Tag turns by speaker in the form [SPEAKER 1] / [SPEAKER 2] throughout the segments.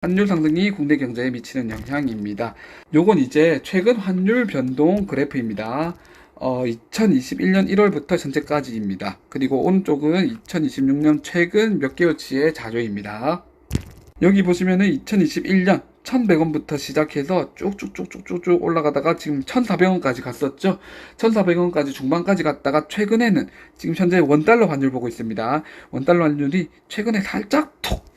[SPEAKER 1] 환율 상승이 국내 경제에 미치는 영향입니다. 요건 이제 최근 환율 변동 그래프입니다. 어, 2021년 1월부터 현재까지입니다. 그리고 오른쪽은 2026년 최근 몇 개월치의 자료입니다. 여기 보시면은 2021년 1100원부터 시작해서 쭉쭉쭉쭉쭉 올라가다가 지금 1400원까지 갔었죠. 1400원까지 중반까지 갔다가 최근에는 지금 현재 원달러 환율 보고 있습니다. 원달러 환율이 최근에 살짝 톡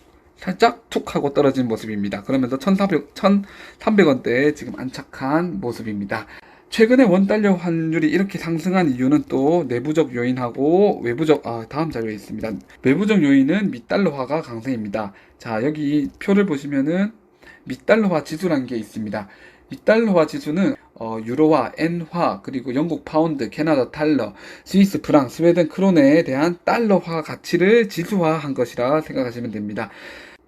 [SPEAKER 1] 살짝 툭 하고 떨어진 모습입니다. 그러면서 1400, 1300원대에 지금 안착한 모습입니다. 최근에 원달러 환율이 이렇게 상승한 이유는 또 내부적 요인하고 외부적 아 다음 자료에 있습니다. 외부적 요인은 밑달러화가 강세입니다. 자 여기 표를 보시면은 밑달러화 지수라는 게 있습니다. 밑달러화 지수는 어, 유로화, 엔화, 그리고 영국 파운드, 캐나다 달러, 스위스 프랑, 스웨덴 크로네에 대한 달러화 가치를 지수화한 것이라 생각하시면 됩니다.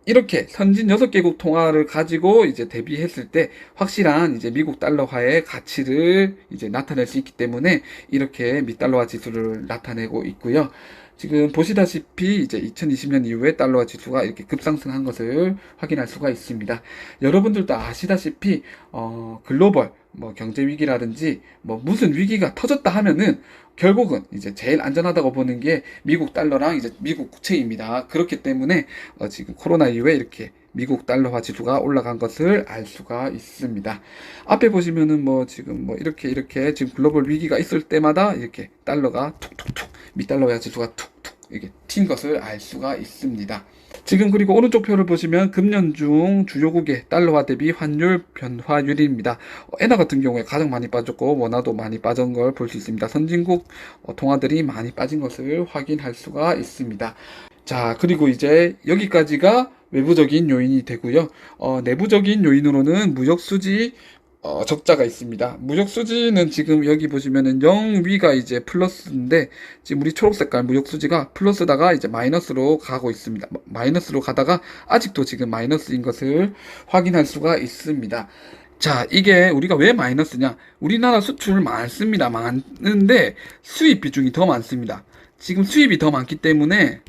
[SPEAKER 1] 이렇게 선진 6개국 통화를 가지고 이제 대비했을 때 확실한 이제 미국 달러화의 가치를 이제 나타낼 수 있기 때문에 이렇게 밑달러화 지수를 나타내고 있고요. 지금 보시다시피 이제 2020년 이후에 달러화 지수가 이렇게 급상승한 것을 확인할 수가 있습니다. 여러분들도 아시다시피 어, 글로벌 뭐 경제 위기라든지 뭐 무슨 위기가 터졌다 하면은 결국은 이제 제일 안전하다고 보는 게 미국 달러랑 이제 미국 국채입니다. 그렇기 때문에 어 지금 코로나 이후에 이렇게 미국 달러화 지수가 올라간 것을 알 수가 있습니다. 앞에 보시면은 뭐 지금 뭐 이렇게 이렇게 지금 글로벌 위기가 있을 때마다 이렇게 달러가 툭툭툭 미달러화 지수가 툭툭 이게 튄 것을 알 수가 있습니다. 지금 그리고 오른쪽 표를 보시면 금년 중 주요국의 달러화 대비 환율 변화율입니다. 어, 엔화 같은 경우에 가장 많이 빠졌고 원화도 많이 빠진 걸 볼 수 있습니다. 선진국 어, 통화들이 많이 빠진 것을 확인할 수가 있습니다. 자 그리고 이제 여기까지가 외부적인 요인이 되고요. 어, 내부적인 요인으로는 무역 수지 어, 적자가 있습니다. 무역 수지는 지금 여기 보시면은 0 위가 이제 플러스인데 지금 우리 초록 색깔 무역 수지가 플러스다가 이제 마이너스로 가고 있습니다. 마이너스로 가다가 아직도 지금 마이너스인 것을 확인할 수가 있습니다. 자, 이게 우리가 왜 마이너스냐? 우리나라 수출 많습니다. 많은데 수입 비중이 더 많습니다. 지금 수입이 더 많기 때문에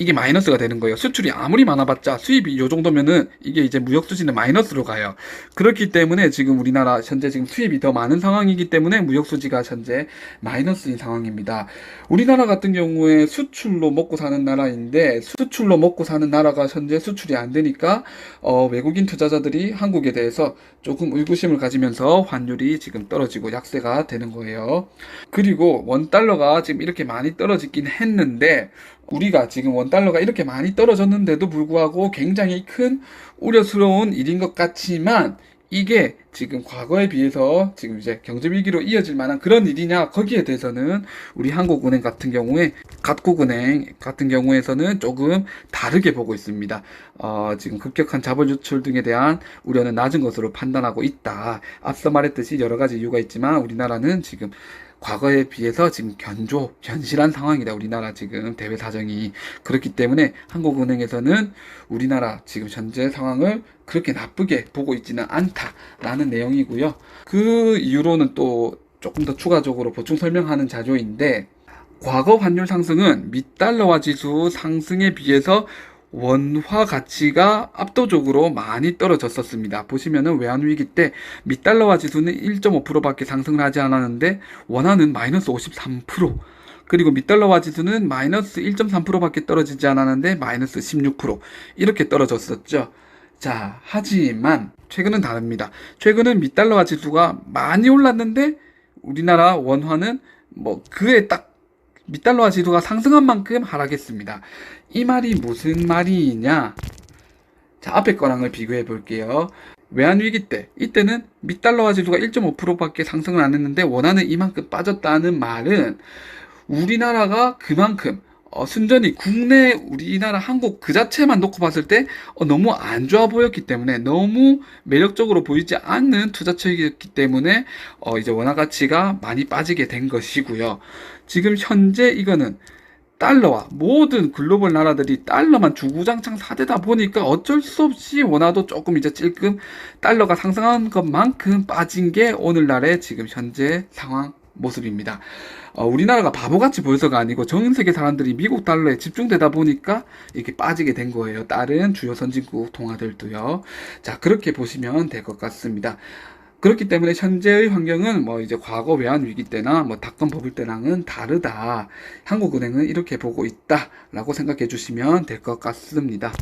[SPEAKER 1] 이게 마이너스가 되는 거예요. 수출이 아무리 많아봤자 수입이 요 정도면은 이게 이제 무역 수지는 마이너스로 가요. 그렇기 때문에 지금 우리나라 현재 지금 수입이 더 많은 상황이기 때문에 무역 수지가 현재 마이너스인 상황입니다. 우리나라 같은 경우에 수출로 먹고 사는 나라인데 수출로 먹고 사는 나라가 현재 수출이 안 되니까 어, 외국인 투자자들이 한국에 대해서 조금 의구심을 가지면서 환율이 지금 떨어지고 약세가 되는 거예요. 그리고 원 달러가 지금 이렇게 많이 떨어지긴 했는데 우리가 지금 원달러가 이렇게 많이 떨어졌는데도 불구하고 굉장히 큰 우려스러운 일인 것 같지만 이게 지금 과거에 비해서 지금 이제 경제 위기로 이어질 만한 그런 일이냐 거기에 대해서는 우리 한국은행 같은 경우에 각국은행 같은 경우에서는 조금 다르게 보고 있습니다. 어, 지금 급격한 자본 유출 등에 대한 우려는 낮은 것으로 판단하고 있다. 앞서 말했듯이 여러 가지 이유가 있지만 우리나라는 지금 과거에 비해서 지금 견조, 현실한 상황이다. 우리나라 지금 대외 사정이. 그렇기 때문에 한국은행에서는 우리나라 지금 현재 상황을 그렇게 나쁘게 보고 있지는 않다라는 내용이고요. 그 이유로는 또 조금 더 추가적으로 보충 설명하는 자료인데 과거 환율 상승은 밑달러화 지수 상승에 비해서 원화 가치가 압도적으로 많이 떨어졌었습니다. 보시면은 외환위기 때 밑달러화 지수는 1.5%밖에 상승을 하지 않았는데 원화는 마이너스 53% 그리고 밑달러화 지수는 마이너스 1.3%밖에 떨어지지 않았는데 마이너스 16% 이렇게 떨어졌었죠. 자, 하지만 최근은 다릅니다. 최근은 밑달러화 지수가 많이 올랐는데 우리나라 원화는 뭐 그에 딱 밑달러화 지수가 상승한 만큼 하락했습니다. 이 말이 무슨 말이냐? 자, 앞에 거랑을 비교해 볼게요. 외환위기 때, 이때는 밑달러화 지수가 1.5%밖에 상승을 안 했는데 원화는 이만큼 빠졌다는 말은 우리나라가 그만큼 어, 순전히 국내 우리나라 한국 그 자체만 놓고 봤을 때 어, 너무 안 좋아 보였기 때문에 너무 매력적으로 보이지 않는 투자처이기 때문에 어, 이제 원화 가치가 많이 빠지게 된 것이고요. 지금 현재 이거는 달러와 모든 글로벌 나라들이 달러만 주구장창 사대다 보니까 어쩔 수 없이 원화도 조금 이제 찔끔 달러가 상승한 것만큼 빠진 게 오늘날의 지금 현재 상황 모습입니다. 어, 우리나라가 바보같이 보여서가 아니고 전 세계 사람들이 미국 달러에 집중되다 보니까 이렇게 빠지게 된 거예요. 다른 주요 선진국 통화들도요. 자, 그렇게 보시면 될 것 같습니다. 그렇기 때문에 현재의 환경은 뭐 이제 과거 외환 위기 때나 뭐 닷컴 버블 때랑은 다르다. 한국은행은 이렇게 보고 있다라고 생각해 주시면 될 것 같습니다.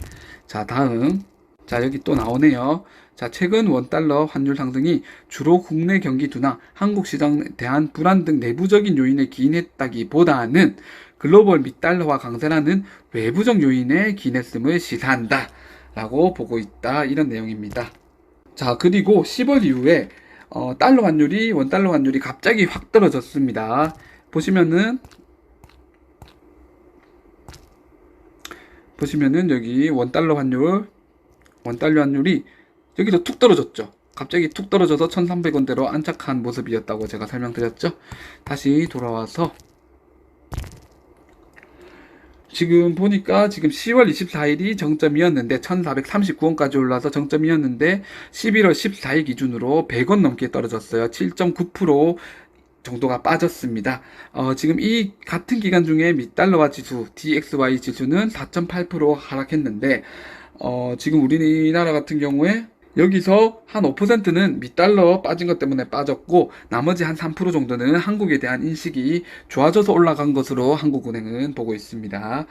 [SPEAKER 1] 자, 다음. 자, 여기 또 나오네요. 자, 최근 원달러 환율 상승이 주로 국내 경기 둔화, 한국 시장에 대한 불안 등 내부적인 요인에 기인했다기보다는 글로벌 밑달러화 강세라는 외부적 요인에 기인했음을 시사한다. 라고 보고 있다. 이런 내용입니다. 자, 그리고 10월 이후에 어, 달러 환율이 원달러 환율이 갑자기 확 떨어졌습니다. 보시면은 보시면은 여기 원달러 환율 원달러 환율이 여기서 툭 떨어졌죠. 갑자기 툭 떨어져서 1,300원대로 안착한 모습이었다고 제가 설명드렸죠. 다시 돌아와서 지금 보니까 지금 10월 24일이 정점이었는데 1439원까지 올라서 정점이었는데 11월 14일 기준으로 100원 넘게 떨어졌어요. 7.9% 정도가 빠졌습니다. 어, 지금 이 같은 기간 중에 밑달러화 지수 DXY 지수는 4.8% 하락했는데 어, 지금 우리나라 같은 경우에 여기서 한 5%는 밑달러 빠진 것 때문에 빠졌고 나머지 한 3% 정도는 한국에 대한 인식이 좋아져서 올라간 것으로 한국은행은 보고 있습니다.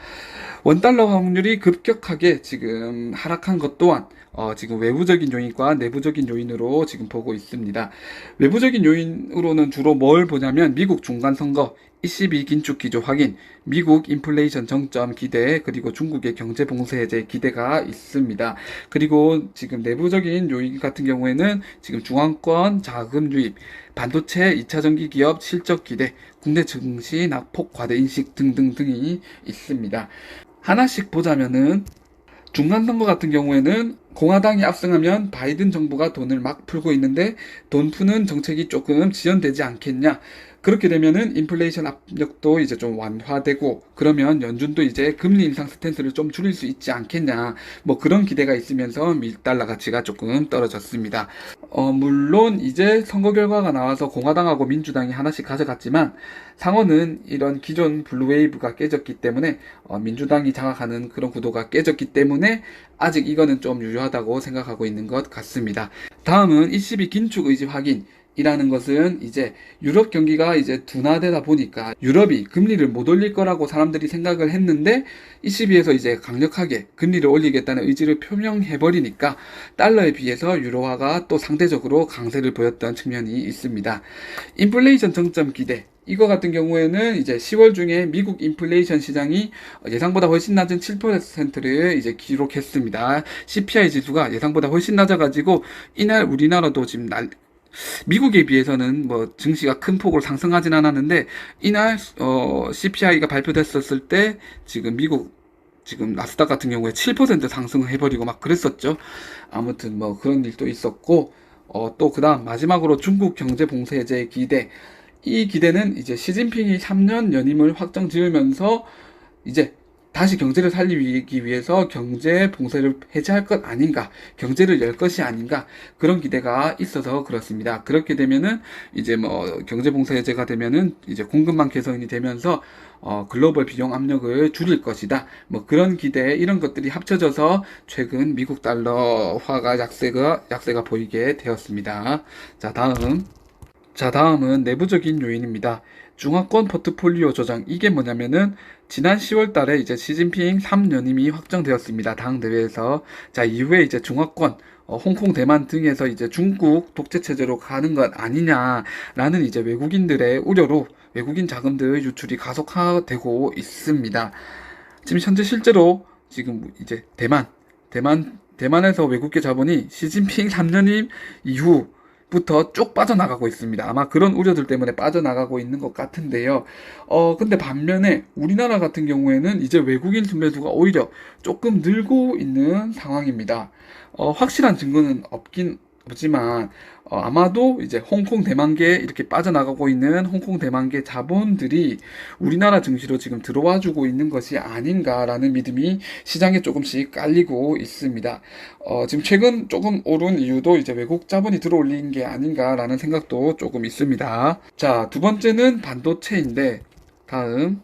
[SPEAKER 1] 원달러 환율이 급격하게 지금 하락한 것 또한 어, 지금 외부적인 요인과 내부적인 요인으로 지금 보고 있습니다. 외부적인 요인으로는 주로 뭘 보냐면 미국 중간 선거, ECB 긴축 기조 확인, 미국 인플레이션 정점 기대, 그리고 중국의 경제 봉쇄 해제 기대가 있습니다. 그리고 지금 내부적인 요인 같은 경우에는 지금 중앙권 자금 유입, 반도체 2차 전기 기업 실적 기대, 국내 증시 낙폭 과대 인식 등등등이 있습니다. 하나씩 보자면은 중간 선거 같은 경우에는 공화당이 압승하면 바이든 정부가 돈을 막 풀고 있는데 돈 푸는 정책이 조금 지연되지 않겠냐. 그렇게 되면은 인플레이션 압력도 이제 좀 완화되고 그러면 연준도 이제 금리 인상 스탠스를 좀 줄일 수 있지 않겠냐. 뭐 그런 기대가 있으면서 밀달러 가치가 조금 떨어졌습니다. 어, 물론 이제 선거 결과가 나와서 공화당하고 민주당이 하나씩 가져갔지만 상원은 이런 기존 블루웨이브가 깨졌기 때문에 어, 민주당이 장악하는 그런 구도가 깨졌기 때문에 아직 이거는 좀 유효하다 고 생각하고 있는 것 같습니다. 다음은 ECB 긴축 의지 확인. 이라는 것은 이제 유럽 경기가 이제 둔화되다 보니까 유럽이 금리를 못 올릴 거라고 사람들이 생각을 했는데 ECB에서 이제 강력하게 금리를 올리겠다는 의지를 표명해 버리니까 달러에 비해서 유로화가 또 상대적으로 강세를 보였던 측면이 있습니다. 인플레이션 정점 기대 이거 같은 경우에는 이제 10월 중에 미국 인플레이션 시장이 예상보다 훨씬 낮은 7%를 이제 기록했습니다. CPI 지수가 예상보다 훨씬 낮아가지고 이날 우리나라도 지금 날, 미국에 비해서는 뭐 증시가 큰 폭으로 상승하진 않았는데 이날 어 CPI가 발표됐었을 때 지금 미국 지금 나스닥 같은 경우에 7% 상승을 해버리고 막 그랬었죠. 아무튼 뭐 그런 일도 있었고 어 또 그다음 마지막으로 중국 경제 봉쇄제 기대 이 기대는 이제 시진핑이 3년 연임을 확정 지으면서 이제 다시 경제를 살리기 위해서 경제 봉쇄를 해제할 것 아닌가, 경제를 열 것이 아닌가 그런 기대가 있어서 그렇습니다. 그렇게 되면은 이제 뭐 경제 봉쇄 해제가 되면은 이제 공급망 개선이 되면서 어, 글로벌 비용 압력을 줄일 것이다. 뭐 그런 기대 이런 것들이 합쳐져서 최근 미국 달러화가 약세가 약세가 보이게 되었습니다. 자 다음 자 다음은 내부적인 요인입니다. 중화권 포트폴리오 조정 이게 뭐냐면은 지난 10월 달에 이제 시진핑 3연임이 확정되었습니다. 당 대회에서 자 이후에 이제 중화권 어, 홍콩, 대만 등에서 이제 중국 독재 체제로 가는 것 아니냐라는 이제 외국인들의 우려로 외국인 자금들 유출이 가속화되고 있습니다. 지금 현재 실제로 지금 이제 대만, 대만, 대만에서 외국계 자본이 시진핑 3년임 이후 부터 쭉 빠져나가고 있습니다. 아마 그런 우려들 때문에 빠져나가고 있는 것 같은데요. 어, 근데 반면에 우리나라 같은 경우에는 이제 외국인 순매수가 오히려 조금 늘고 있는 상황입니다. 어, 확실한 증거는 없긴 보지만 어, 아마도 이제 홍콩 대만계 이렇게 빠져나가고 있는 홍콩 대만계 자본들이 우리나라 증시로 지금 들어와 주고 있는 것이 아닌가라는 믿음이 시장에 조금씩 깔리고 있습니다. 어, 지금 최근 조금 오른 이유도 이제 외국 자본이 들어올린 게 아닌가라는 생각도 조금 있습니다. 자, 두 번째는 반도체인데 다음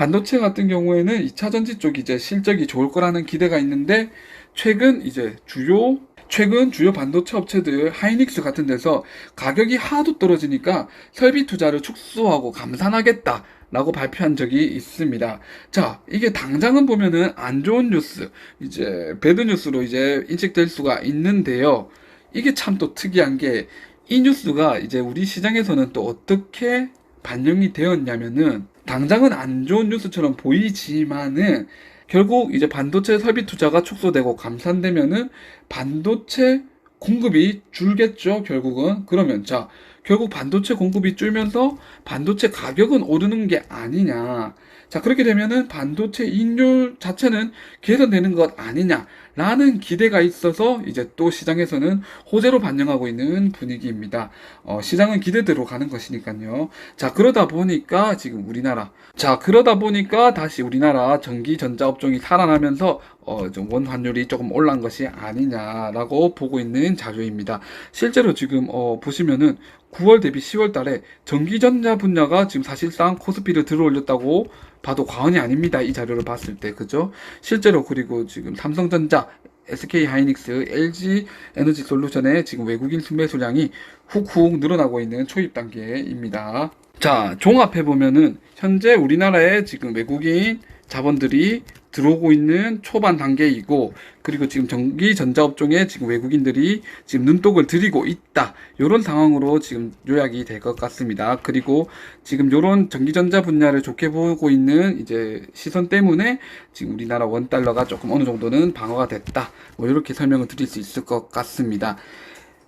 [SPEAKER 1] 반도체 같은 경우에는 2차 전지 쪽이 이제 실적이 좋을 거라는 기대가 있는데 최근 이제 주요 최근 주요 반도체 업체들 하이닉스 같은 데서 가격이 하도 떨어지니까 설비 투자를 축소하고 감산하겠다. 라고 발표한 적이 있습니다. 자, 이게 당장은 보면은 안 좋은 뉴스, 이제 배드 뉴스로 이제 인식될 수가 있는데요. 이게 참 또 특이한 게 이 뉴스가 이제 우리 시장에서는 또 어떻게 반영이 되었냐면은 당장은 안 좋은 뉴스처럼 보이지만은 결국 이제 반도체 설비 투자가 축소되고 감산되면은 반도체 공급이 줄겠죠, 결국은. 그러면 자, 결국 반도체 공급이 줄면서 반도체 가격은 오르는 게 아니냐. 자, 그렇게 되면은 반도체 인율 자체는 개선되는 것 아니냐라는 기대가 있어서 이제 또 시장에서는 호재로 반영하고 있는 분위기입니다. 어, 시장은 기대대로 가는 것이니까요. 자, 그러다 보니까 지금 우리나라. 자, 그러다 보니까 다시 우리나라 전기 전자 업종이 살아나면서 어, 좀 원 환율이 조금 올란 것이 아니냐라고 보고 있는 자료입니다. 실제로 지금 어, 보시면은 9월 대비 10월 달에 전기전자 분야가 지금 사실상 코스피를 들어올렸다고 봐도 과언이 아닙니다. 이 자료를 봤을 때. 그죠? 실제로 그리고 지금 삼성전자, SK 하이닉스, LG 에너지 솔루션의 지금 외국인 순매 수량이 훅훅 늘어나고 있는 초입 단계입니다. 자, 종합해 보면은 현재 우리나라에 지금 외국인 자본들이 들어오고 있는 초반 단계이고 그리고 지금 전기 전자 업종에 지금 외국인들이 지금 눈독을 들이고 있다. 요런 상황으로 지금 요약이 될 것 같습니다. 그리고 지금 요런 전기 전자 분야를 좋게 보고 있는 이제 시선 때문에 지금 우리나라 원 달러가 조금 어느 정도는 방어가 됐다. 뭐 이렇게 설명을 드릴 수 있을 것 같습니다.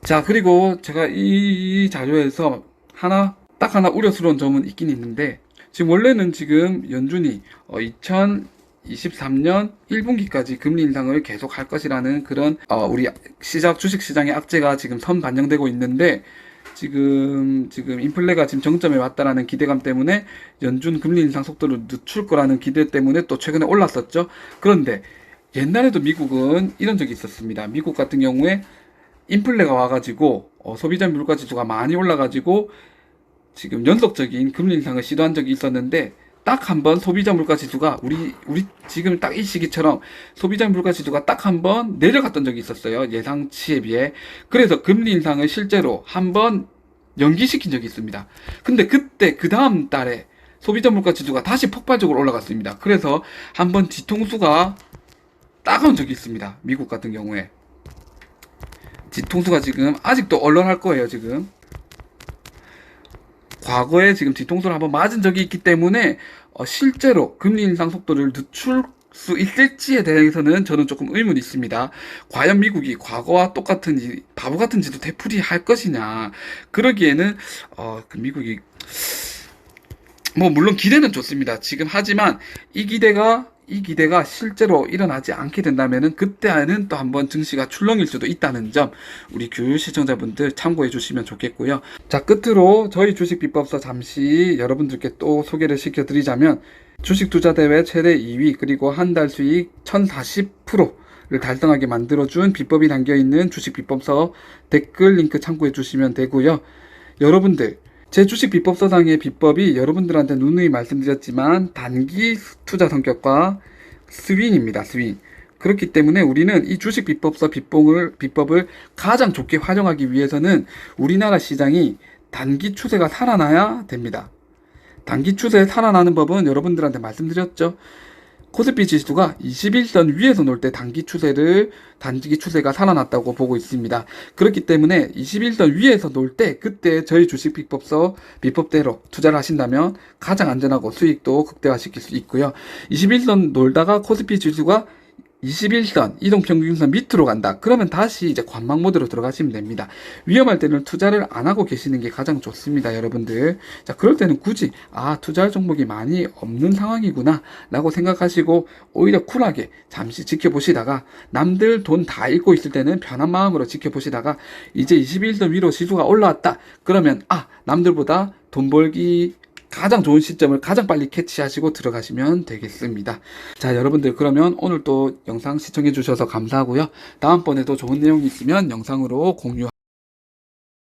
[SPEAKER 1] 자, 그리고 제가 이 자료에서 하나 딱 하나 우려스러운 점은 있긴 있는데 지금 원래는 지금 연준이 어, 2023년 1분기까지 금리 인상을 계속 할 것이라는 그런 어, 우리 시작 주식 시장의 악재가 지금 선 반영되고 있는데 지금 지금 인플레가 지금 정점에 왔다라는 기대감 때문에 연준 금리 인상 속도를 늦출 거라는 기대 때문에 또 최근에 올랐었죠. 그런데 옛날에도 미국은 이런 적이 있었습니다. 미국 같은 경우에 인플레가 와가지고 어, 소비자 물가 지수가 많이 올라가지고 지금 연속적인 금리 인상을 시도한 적이 있었는데 딱 한 번 소비자 물가 지수가 우리 우리 지금 딱 이 시기처럼 소비자 물가 지수가 딱 한 번 내려갔던 적이 있었어요. 예상치에 비해. 그래서 금리 인상을 실제로 한 번 연기시킨 적이 있습니다. 근데 그때 그 다음 달에 소비자 물가 지수가 다시 폭발적으로 올라갔습니다. 그래서 한 번 뒤통수가 따가운 적이 있습니다. 미국 같은 경우에. 뒤통수가 지금 아직도 얼얼할 거예요 지금 과거에 지금 뒤통수를 한번 맞은 적이 있기 때문에 어, 실제로 금리 인상 속도를 늦출 수 있을지에 대해서는 저는 조금 의문이 있습니다. 과연 미국이 과거와 똑같은 이 바보 같은 짓도 되풀이 할 것이냐. 그러기에는 어, 그 미국이 뭐 물론 기대는 좋습니다. 지금 하지만 이 기대가 이 기대가 실제로 일어나지 않게 된다면은 그때는 또 한번 증시가 출렁일 수도 있다는 점 우리 교육 시청자분들 참고해 주시면 좋겠고요. 자 끝으로 저희 주식 비법서 잠시 여러분들께 또 소개를 시켜드리자면 주식 투자 대회 최대 2위 그리고 한 달 수익 1040%를 달성하게 만들어준 비법이 담겨 있는 주식 비법서 댓글 링크 참고해 주시면 되고요. 여러분들 제 주식 비법 서상의 비법이 여러분들한테 누누이 말씀드렸지만 단기 투자 성격과 스윙입니다. 스윙. 그렇기 때문에 우리는 이 주식 비법서 비법을, 비법을 가장 좋게 활용하기 위해서는 우리나라 시장이 단기 추세가 살아나야 됩니다. 단기 추세 살아나는 법은 여러분들한테 말씀드렸죠. 코스피 지수가 21선 위에서 놀 때 단기 추세를 단기 추세가 살아났다고 보고 있습니다. 그렇기 때문에 21선 위에서 놀 때 그때 저희 주식 비법서 비법대로 투자를 하신다면 가장 안전하고 수익도 극대화시킬 수 있고요. 21선 놀다가 코스피 지수가 21선 이동평균선 밑으로 간다. 그러면 다시 이제 관망 모드로 들어가시면 됩니다. 위험할 때는 투자를 안 하고 계시는 게 가장 좋습니다, 여러분들. 자, 그럴 때는 굳이 아 투자할 종목이 많이 없는 상황이구나 라고 생각하시고 오히려 쿨하게 잠시 지켜보시다가 남들 돈 다 잃고 있을 때는 편한 마음으로 지켜보시다가 이제 21선 위로 지수가 올라왔다. 그러면 아 남들보다 돈 벌기 가장 좋은 시점을 가장 빨리 캐치하시고 들어가시면 되겠습니다. 자, 여러분들 그러면 오늘 또 영상 시청해 주셔서 감사하고요. 다음번에도 좋은 내용이 있으면 영상으로 공유